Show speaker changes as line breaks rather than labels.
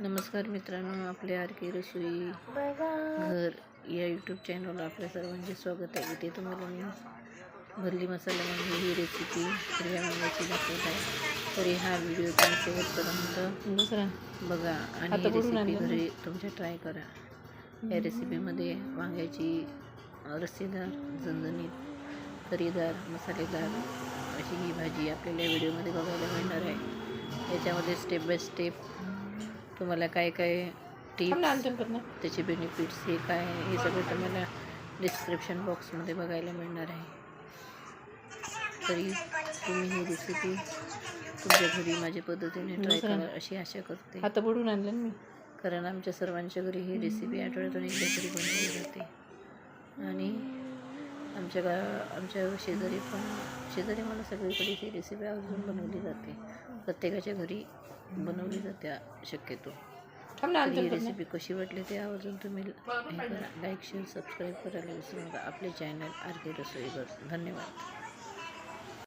नमस्कार मित्रांनो आपले आर के रसोई घर या यूट्यूब चॅनलला आपल्या सर्वांचे स्वागत आहे. इथे तुम्हाला मी भरली मसाला म्हणजे ही रेसिपी हिरव्या वांग्याची दाखवत आहे. तरी हा व्हिडिओ तुम्ही शेवटपर्यंत
दुसरा.
बघा आणि रेसिपी? घरी तुमच्या ट्राय करा. या रेसिपीमध्ये वांग्याची रस्सीदार झणझणीत तरीदार मसालेदार अशी ही भाजी आपल्याला या व्हिडिओमध्ये बघायला मिळणार आहे. याच्यामध्ये स्टेप बाय स्टेप तुम्हाला काय काय टिप्स त्याचे बेनिफिट्स हे काय आहे हे सगळं तुम्हाला डिस्क्रिप्शन बॉक्समध्ये बघायला मिळणार आहे. तरी तुम्ही ही रेसिपी तुमच्या घरी माझ्या पद्धतीने ट्राय? करा अशी आशा करते.
आता बुडून आणलं मी.
कारण आमच्या सर्वांच्या घरी ही रेसिपी आठवड्यातून एकदा तरी बनवली जाते. आमच्या गा आमच्या शेजारी पण शेजारी मला सगळीकडे ही रेसिपी आवर्जून बनवली जाते. प्रत्येकाच्या घरी बनवली जाते शक्यतो. तर ही रेसिपी कशी वाटली ते आवर्जून तुम्ही हे करा. लाईक शेअर सबस्क्राईब करायला विसरू नका. आपले चॅनल आर के रसोईवर. धन्यवाद.